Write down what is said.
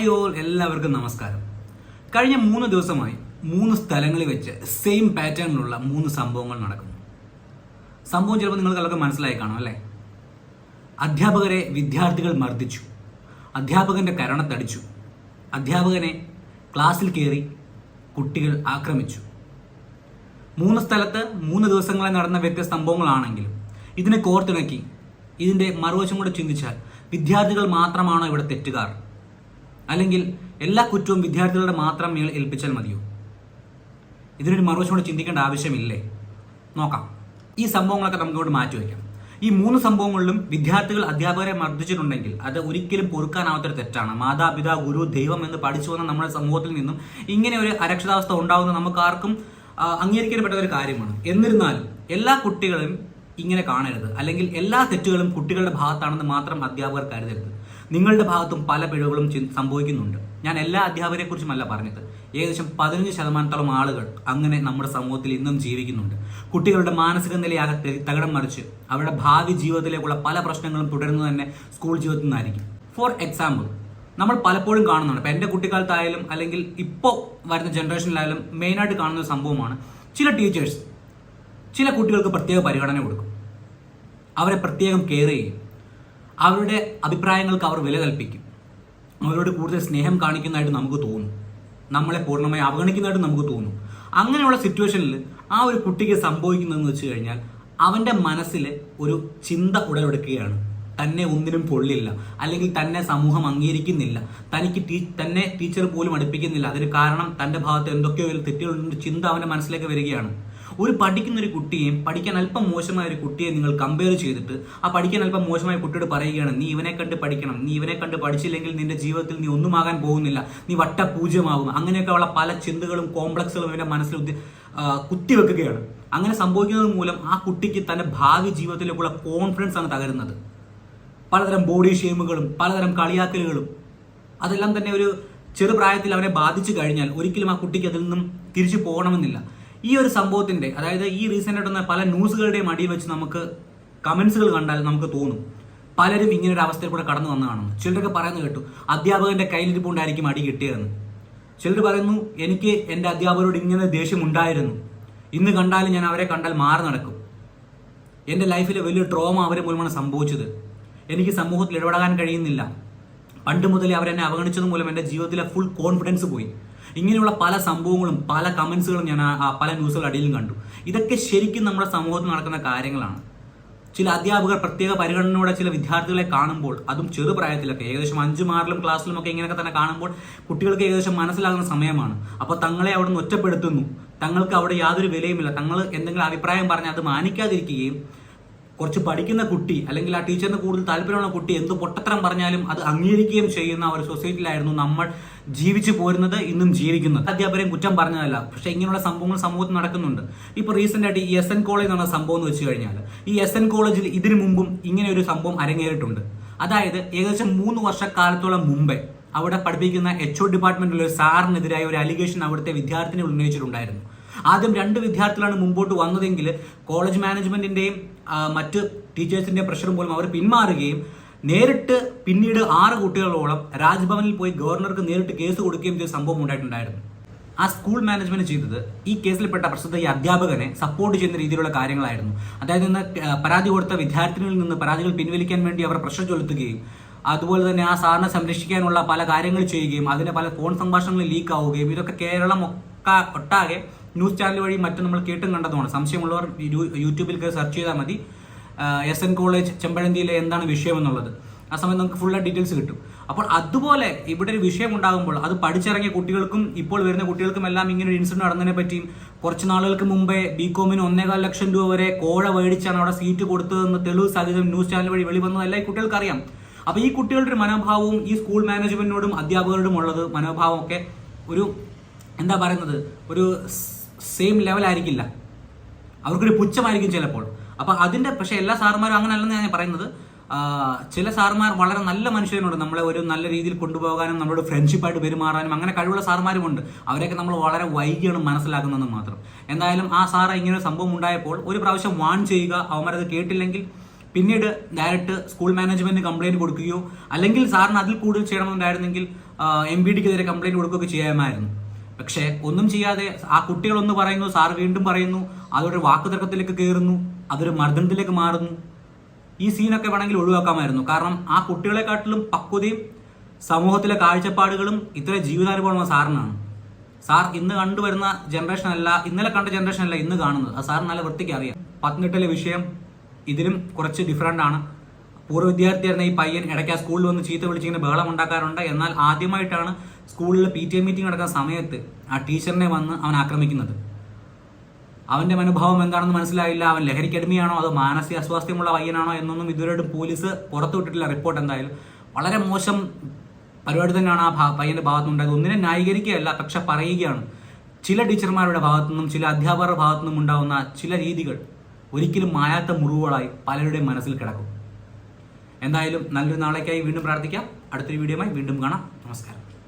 All എല്ലാവർക്കും നമസ്കാരം. കഴിഞ്ഞ മൂന്ന് ദിവസമായി മൂന്ന് സ്ഥലങ്ങളിൽ വെച്ച് സെയിം പാറ്റേണിലുള്ള മൂന്ന് സംഭവങ്ങൾ നടക്കുന്നു. സംഭവം ചിലപ്പോൾ നിങ്ങൾക്കെല്ലാം മനസ്സിലായി കാണും അല്ലേ? അധ്യാപകരെ വിദ്യാർത്ഥികൾ മർദ്ദിച്ചു. അധ്യാപകന്റെ കരണത്തടിച്ചു അധ്യാപകനെ ക്ലാസ്സിൽ കയറി കുട്ടികൾ ആക്രമിച്ചു. മൂന്ന് സ്ഥലത്ത് മൂന്ന് ദിവസങ്ങളെ നടന്ന വ്യത്യസ്ത സംഭവങ്ങളാണെങ്കിലും ഇതിനെ കോർത്തിണക്കി ഇതിന്റെ മറുവശം കൂടെ ചിന്തിച്ചാൽ വിദ്യാർത്ഥികൾ മാത്രമാണോ ഇവിടെ തെറ്റുകാർ? അല്ലെങ്കിൽ എല്ലാ കുറ്റവും വിദ്യാർത്ഥികളുടെ മാത്രം മേൽ ഏൽപ്പിച്ചാൽ മതിയോ? ഇതിനൊരു മറുവശം കൂടെ ചിന്തിക്കേണ്ട ആവശ്യമില്ലേ? നോക്കാം. ഈ സംഭവങ്ങളൊക്കെ മാറ്റി വയ്ക്കാം. ഈ മൂന്ന് സംഭവങ്ങളിലും വിദ്യാർത്ഥികൾ അധ്യാപകരെ മർദ്ദിച്ചിട്ടുണ്ടെങ്കിൽ അത് ഒരിക്കലും പൊറുക്കാനാവാത്തൊരു തെറ്റാണ്. മാതാപിതാ ഗുരു ദൈവം എന്ന് പഠിച്ചു വന്ന നമ്മുടെ സമൂഹത്തിൽ നിന്നും ഇങ്ങനെ ഒരു അരക്ഷിതാവസ്ഥ ഉണ്ടാവുന്നത് നമുക്ക് ആർക്കും അംഗീകരിക്കപ്പെട്ട ഒരു കാര്യമാണ്. എന്നിരുന്നാലും എല്ലാ കുട്ടികളും ഇങ്ങനെ കാണരുത്. അല്ലെങ്കിൽ എല്ലാ തെറ്റുകളും കുട്ടികളുടെ ഭാഗത്താണെന്ന് മാത്രം അധ്യാപകർ കരുതരുത്. നിങ്ങളുടെ ഭാഗത്തും പല പിഴവുകളും സംഭവിക്കുന്നുണ്ട്. ഞാൻ എല്ലാ അധ്യാപകരെ കുറിച്ചുമല്ല പറഞ്ഞത്. ഏകദേശം പതിനഞ്ച് ശതമാനത്തോളം ആളുകൾ അങ്ങനെ നമ്മുടെ സമൂഹത്തിൽ ഇന്നും ജീവിക്കുന്നുണ്ട്. കുട്ടികളുടെ മാനസിക നിലയാകെ തകടം മറിച്ച് അവരുടെ ഭാവി ജീവിതത്തിലേക്കുള്ള പല പ്രശ്നങ്ങളും തുടരുന്നത് തന്നെ സ്കൂൾ ജീവിതത്തിൽ നിന്നായിരിക്കും. ഫോർ എക്സാമ്പിൾ നമ്മൾ പലപ്പോഴും കാണുന്നുണ്ട്. ഇപ്പം എന്റെ കുട്ടിക്കാലത്തായാലും അല്ലെങ്കിൽ ഇപ്പോൾ വരുന്ന ജനറേഷനിലായാലും മെയിനായിട്ട് കാണുന്ന സംഭവമാണ് ചില ടീച്ചേഴ്സ് ചില കുട്ടികൾക്ക് പ്രത്യേക പരിഗണന കൊടുക്കും. അവരെ പ്രത്യേകം കെയർ ചെയ്യും. അവരുടെ അഭിപ്രായങ്ങൾക്ക് അവർ വില കൽപ്പിക്കും. അവരോട് കൂടുതൽ സ്നേഹം കാണിക്കുന്നതായിട്ട് നമുക്ക് തോന്നും. നമ്മളെ പൂർണമായി അവഗണിക്കുന്നതായിട്ട് നമുക്ക് തോന്നും. അങ്ങനെയുള്ള സിറ്റുവേഷനിൽ ആ ഒരു കുട്ടിക്ക് സംഭവിക്കുന്നതെന്ന് വെച്ച് കഴിഞ്ഞാൽ അവന്റെ മനസ്സിൽ ഒരു ചിന്ത ഉടലെടുക്കുകയാണ്. തന്നെ ഒന്നിനും പൊള്ളില്ല. അല്ലെങ്കിൽ തന്നെ സമൂഹം അംഗീകരിക്കുന്നില്ല. തനിക്ക് ടീ തന്നെ ടീച്ചർ പോലും അടുപ്പിക്കുന്നില്ല. അതിന് കാരണം തന്റെ ഭാഗത്ത് എന്തൊക്കെയോ തെറ്റുകളുണ്ട്. ചിന്ത അവന്റെ മനസ്സിലേക്ക് വരികയാണ്. ഒരു പഠിക്കുന്ന ഒരു കുട്ടിയെയും പഠിക്കാൻ അല്പം മോശമായ ഒരു കുട്ടിയെ നിങ്ങൾ കമ്പയർ ചെയ്തിട്ട് ആ പഠിക്കാൻ അല്പം മോശമായ കുട്ടിയോട് പറയുകയാണ് നീ ഇവനെ കണ്ട് പഠിക്കണം നീ ഇവനെ കണ്ട് പഠിച്ചില്ലെങ്കിൽ നിന്റെ ജീവിതത്തിൽ നീ ഒന്നുമാകാൻ പോകുന്നില്ല നീ വട്ട പൂജ്യമാകും. അങ്ങനെയൊക്കെ ഉള്ള പല ചിന്തകളും കോംപ്ലക്സുകളും ഇവന്റെ മനസ്സിൽ കുത്തിവെക്കുകയാണ്. അങ്ങനെ സംഭവിക്കുന്നത് മൂലം ആ കുട്ടിക്ക് തന്റെ ഭാവി ജീവിതത്തിലേക്കുള്ള കോൺഫിഡൻസ് ആണ് തകരുന്നത്. പലതരം ബോഡി ഷെയിമുകളും പലതരം കളിയാക്കലുകളും അതെല്ലാം തന്നെ ഒരു ചെറുപ്രായത്തിൽ അവനെ ബാധിച്ചു കഴിഞ്ഞാൽ ഒരിക്കലും ആ കുട്ടിക്ക് അതിൽ നിന്നും തിരിച്ചു പോകണമെന്നില്ല. ഈ ഒരു സംഭവത്തിന്റെ അതായത് ഈ റീസെന്റ് വന്ന പല ന്യൂസുകളുടെയും അടിയിൽ വെച്ച് നമുക്ക് കമന്റ്സുകൾ കണ്ടാൽ നമുക്ക് തോന്നും. പലരും ഇങ്ങനെ ഒരു അവസ്ഥയിൽ കൂടെ കടന്നു വന്നതാണ് ചിലരൊക്കെ പറയുന്നത് കേട്ടു അധ്യാപകന്റെ കയ്യിലിരിപ്പുണ്ടായിരിക്കും അടി കിട്ടിയതെന്ന്. ചിലർ പറയുന്നു എനിക്ക് എന്റെ അധ്യാപകരോട് ഇങ്ങനെ ദേഷ്യം ഉണ്ടായിരുന്നു. ഇന്ന് കണ്ടാലും ഞാൻ അവരെ കണ്ടാൽ മാറി നടക്കും. എന്റെ ലൈഫിലെ വലിയ ട്രോമ അവരെ മൂലമാണ് സംഭവിച്ചത്. എനിക്ക് സമൂഹത്തിൽ ഇടപെടാൻ കഴിയുന്നില്ല. പണ്ട് മുതലേ അവരെന്നെ അവഗണിച്ചത് മൂലം എന്റെ ജീവിതത്തിലെ ഫുൾ കോൺഫിഡൻസ് പോയി. ഇങ്ങനെയുള്ള പല സംഭവങ്ങളും പല കമൻസുകളും ഞാൻ പല ന്യൂസുകൾ അടിയിലും കണ്ടു. ഇതൊക്കെ ശരിക്കും നമ്മുടെ സമൂഹത്തിൽ നടക്കുന്ന കാര്യങ്ങളാണ്. ചില അധ്യാപകർ പ്രത്യേക പരിഗണനയോടെ ചില വിദ്യാർത്ഥികളെ കാണുമ്പോൾ അതും ചെറുപ്രായത്തിലൊക്കെ ഏകദേശം അഞ്ചും മാറിലും ക്ലാസ്സിലും ഒക്കെ ഇങ്ങനെയൊക്കെ തന്നെ കാണുമ്പോൾ കുട്ടികൾക്ക് ഏകദേശം മനസ്സിലാകുന്ന സമയമാണ്. അപ്പോൾ തങ്ങളെ അവിടെ നിന്ന് ഒറ്റപ്പെടുത്തുന്നു. തങ്ങൾക്ക് അവിടെ യാതൊരു വിലയുമില്ല. തങ്ങൾ എന്തെങ്കിലും അഭിപ്രായം പറഞ്ഞാൽ അത് മാനിക്കാതിരിക്കുകയും കുറച്ച് പഠിക്കുന്ന കുട്ടി അല്ലെങ്കിൽ ആ ടീച്ചറിന് കൂടുതൽ താല്പര്യമുള്ള കുട്ടി എന്ത് പൊട്ടത്തരം പറഞ്ഞാലും അത് അംഗീകരിക്കുകയും ചെയ്യുന്ന ഒരു സൊസൈറ്റിയിലായിരുന്നു നമ്മൾ ജീവിച്ചു പോരുന്നത് ഇന്നും ജീവിക്കുന്നത്. അധ്യാപകരെയും കുറ്റം പറഞ്ഞതല്ല പക്ഷെ ഇങ്ങനെയുള്ള സംഭവങ്ങൾ സമൂഹത്തിൽ നടക്കുന്നുണ്ട്. ഇപ്പൊ റീസെന്റ് ആയിട്ട് ഈ എസ് എൻ കോളേജ് എന്ന സംഭവം എന്ന് വെച്ച് കഴിഞ്ഞാൽ ഈ എസ് എൻ കോളേജിൽ ഇതിനു മുമ്പും ഇങ്ങനെ ഒരു സംഭവം അരങ്ങേറിയിട്ടുണ്ട്. അതായത് ഏകദേശം മൂന്ന് വർഷക്കാലത്തോളം മുമ്പേ അവിടെ പഠിപ്പിക്കുന്ന എച്ച് ഒ ഡിപ്പാർട്ട്മെന്റിലെ ഒരു സാറിനെതിരായ ഒരു അലിഗേഷൻ അവിടുത്തെ വിദ്യാർത്ഥിനി ഉന്നയിച്ചിട്ടുണ്ടായിരുന്നു. ആദ്യം രണ്ട് വിദ്യാർത്ഥികളാണ് മുമ്പോട്ട് വന്നതെങ്കിൽ കോളേജ് മാനേജ്മെന്റിന്റെയും മറ്റ് ടീച്ചേഴ്സിന്റെ പ്രഷറും മൂലം അവർ പിന്മാറുകയും നേരിട്ട് പിന്നീട് ആറ് കുട്ടികളോളം രാജ്ഭവനിൽ പോയി ഗവർണർക്ക് നേരിട്ട് കേസ് കൊടുക്കുകയും ചെയ്ത സംഭവം ഉണ്ടായിട്ടുണ്ടായിരുന്നു. ആ സ്കൂൾ മാനേജ്മെന്റ് ചെയ്തത് ഈ കേസിൽപ്പെട്ട പ്രസിദ്ധ ഈ അധ്യാപകനെ സപ്പോർട്ട് ചെയ്യുന്ന രീതിയിലുള്ള കാര്യങ്ങളായിരുന്നു. അതായത് ഇന്ന് പരാതി കൊടുത്ത വിദ്യാർത്ഥികളിൽ നിന്ന് പരാതികൾ പിൻവലിക്കാൻ വേണ്ടി അവർ പ്രഷർ ചെലുത്തുകയും അതുപോലെ തന്നെ ആ സാറിനെ സംരക്ഷിക്കാനുള്ള പല കാര്യങ്ങൾ ചെയ്യുകയും അതിന്റെ പല ഫോൺ സംഭാഷണങ്ങൾ ലീക്ക് ആവുകയും ഇതൊക്കെ കേരളം ഒക്കെ ഒട്ടാകെ ന്യൂസ് ചാനൽ വഴി മറ്റും നമ്മൾ കേട്ടും കണ്ടതുമാണ്. സംശയമുള്ളവർ യൂട്യൂബിൽ കയറി സെർച്ച് ചെയ്താൽ മതി. എസ് എൻ കോളേജ് ചെമ്പഴന്തിയിലെ എന്താണ് വിഷയം എന്നുള്ളത്. ആ സമയത്ത് നമുക്ക് ഫുൾ ഡീറ്റെയിൽസ് കിട്ടും. അപ്പോൾ അതുപോലെ ഇവിടെ ഒരു വിഷയം ഉണ്ടാകുമ്പോൾ അത് പഠിച്ചിറങ്ങിയ കുട്ടികൾക്കും ഇപ്പോൾ വരുന്ന കുട്ടികൾക്കും എല്ലാം ഇങ്ങനെ ഒരു ഇൻസിഡന്റ് നടന്നതിനെ പറ്റിയും കുറച്ച് നാളുകൾക്ക് മുമ്പേ ബി കോമിന് ഒന്നേകാൽ ലക്ഷം രൂപ വരെ കോഴ മേടിച്ചാണ് അവിടെ സീറ്റ് കൊടുത്തതെന്ന് തെളിവ് സഹിതം ന്യൂസ് ചാനൽ വഴി വെളിവന്നതെല്ലാം ഈ കുട്ടികൾക്ക് അറിയാം അപ്പൊ ഈ കുട്ടികളുടെ ഒരു മനോഭാവവും ഈ സ്കൂൾ മാനേജ്മെന്റിനോടും അധ്യാപകരോടും ഉള്ളത് മനോഭാവം ഒക്കെ ഒരു എന്താ പറയുന്നത്? ഒരു സെയിം ലെവൽ ആയിരിക്കില്ല. അവർക്കൊരു പുച്ഛമായിരിക്കും ചിലപ്പോൾ. അപ്പൊ അതിന്റെ പക്ഷെ എല്ലാ സാറുമാരും അങ്ങനെ അല്ലെന്ന് ഞാൻ പറയുന്നത്. ചില സാറുമാർ വളരെ നല്ല മനുഷ്യരുണ്ട്. നമ്മളെ ഒരു നല്ല രീതിയിൽ കൊണ്ടുപോകാനും നമ്മളോട് ഫ്രണ്ട്ഷിപ്പായിട്ട് പെരുമാറാനും അങ്ങനെ കഴിവുള്ള സാറുമാരുമുണ്ട്. അവരെയൊക്കെ നമ്മൾ വളരെ വൈകിയാണ് മനസ്സിലാക്കുന്നതെന്ന് മാത്രം. എന്തായാലും ആ സാറ് ഇങ്ങനെ ഒരു സംഭവം ഉണ്ടായപ്പോൾ ഒരു പ്രാവശ്യം വാൺ ചെയ്യുക അവന്മാരത് കേട്ടില്ലെങ്കിൽ പിന്നീട് ഡയറക്റ്റ് സ്കൂൾ മാനേജ്മെന്റിന് കംപ്ലൈന്റ് കൊടുക്കുകയോ അല്ലെങ്കിൽ സാറിന് അതിൽ കൂടുതൽ ചെയ്യണമെന്നുണ്ടായിരുന്നെങ്കിൽ എം ബി ഡിക്കെതിരെ കംപ്ലൈന്റ് കൊടുക്കുകയൊക്കെ ചെയ്യാമായിരുന്നു. പക്ഷേ ഒന്നും ചെയ്യാതെ ആ കുട്ടികൾ ഒന്ന് പറയുന്നു സാർ വീണ്ടും പറയുന്നു അതൊരു വാക്കുതർക്കത്തിലേക്ക് കയറുന്നു അതൊരു മർദ്ദനത്തിലേക്ക് മാറുന്നു. ഈ സീനൊക്കെ വേണമെങ്കിൽ ഒഴിവാക്കാമായിരുന്നു. കാരണം ആ കുട്ടികളെക്കാട്ടിലും പക്വതയും സമൂഹത്തിലെ കാഴ്ചപ്പാടുകളും ഇത്ര ജീവിതാനുഭവമുള്ള സാറിനാണ്. സാർ ഇന്ന് കണ്ടുവരുന്ന ജനറേഷൻ അല്ല ഇന്നലെ കണ്ട ജനറേഷൻ അല്ല ഇന്ന് കാണുന്നത്. അത് സാറിന് നല്ല വൃത്തിക്ക് അറിയാം. പത്തനംതിട്ടയിലെ വിഷയം ഇതിലും കുറച്ച് ഡിഫറെന്റ് ആണ്. പൂർവ വിദ്യാർത്ഥിയായിരുന്ന ഈ പയ്യൻ ഇടയ്ക്ക് ആ സ്കൂളിൽ വന്ന് ചീത്ത വിളിച്ചിങ്ങനെ ബഹളം ഉണ്ടാക്കാറുണ്ട്. എന്നാൽ ആദ്യമായിട്ടാണ് സ്കൂളിൽ പി ടി എ മീറ്റിംഗ് നടക്കുന്ന സമയത്ത് ആ ടീച്ചറിനെ വന്ന് അവൻ ആക്രമിക്കുന്നത്. അവന്റെ മനോഭാവം എന്താണെന്ന് മനസ്സിലായില്ല. അവൻ ലഹരിക്കടിമയാണോ അതോ മാനസിക അസ്വാസ്ഥ്യമുള്ള പയ്യനാണോ എന്നൊന്നും ഇതുവരെയായിട്ടും പോലീസ് പുറത്തുവിട്ടിട്ടില്ല റിപ്പോർട്ട് എന്തായാലും. വളരെ മോശം പരിപാടി തന്നെയാണ് ആ പയ്യന്റെ ഭാഗത്തുനിന്നുണ്ടായത്. ഒന്നിനെ ന്യായീകരിക്കുകയല്ല പക്ഷെ പറയുകയാണ്. ചില ടീച്ചർമാരുടെ ഭാഗത്തുനിന്നും ചില അധ്യാപകരുടെ ഭാഗത്തുനിന്നും ഉണ്ടാകുന്ന ചില രീതികൾ ഒരിക്കലും മായാത്ത മുറിവുകളായി പലരുടെയും മനസ്സിൽ കിടക്കും. എന്തായാലും നല്ലൊരു നാളേക്കായി വീണ്ടും പ്രാർത്ഥിക്കാം. അടുത്തൊരു വീഡിയോയുമായി വീണ്ടും കാണാം. നമസ്കാരം.